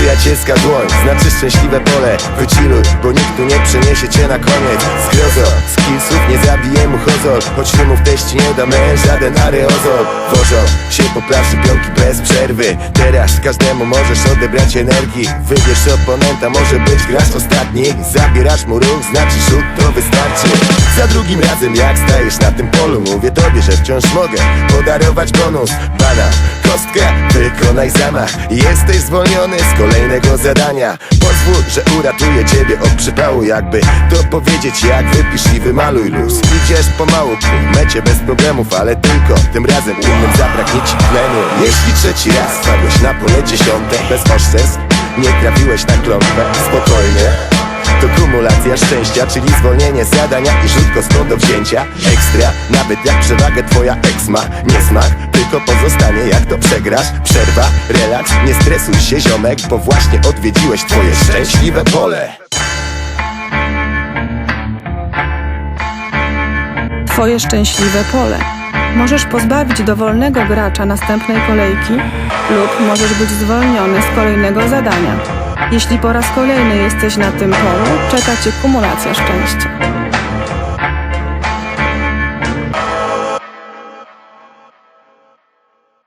Przyjacielska dłoń, znaczy szczęśliwe pole Wychilluj, bo nikt tu nie przeniesie cię na koniec. Zgrozo, skillsów nie zabije mu chozol Choć w teści nie da men żaden areozol Wożą się po plaży pionki bez przerwy. Teraz każdemu możesz odebrać energii. Wybierz oponenta, może być gracz ostatni. Zabierasz mu ruch, znaczy rzut, to wystarczy. Za drugim razem jak stajesz na tym polu Mówię tobie, że wciąż mogę podarować bonus. Banan, kostka, wykonaj zamach. Jesteś zwolniony z kolejnego zadania. Pozwól, że uratuję ciebie od przypału. Jakby to powiedzieć, jak wypisz i wymaluj luz. Idziesz pomału ku mecie bez problemów Ale tylko tym razem innym zabraknie ci tlenu. Jeśli trzeci raz spadłeś na pole dziesiąte Bez oszczerstw, nie trafiłeś na klątwę. Spokojnie to kumulacja szczęścia, czyli zwolnienie z zadania i rzut kostką do wzięcia. Ekstra, nawet jak przewagę twoja eks ma. Nie smak, tylko pozostanie jak to przegrasz. Przerwa, relaks, nie stresuj się ziomek Bo właśnie odwiedziłeś twoje szczęśliwe pole Twoje szczęśliwe pole. Możesz pozbawić dowolnego gracza następnej kolejki lub możesz być zwolniony z kolejnego zadania. Jeśli po raz kolejny jesteś na tym polu, czeka Cię kumulacja szczęścia.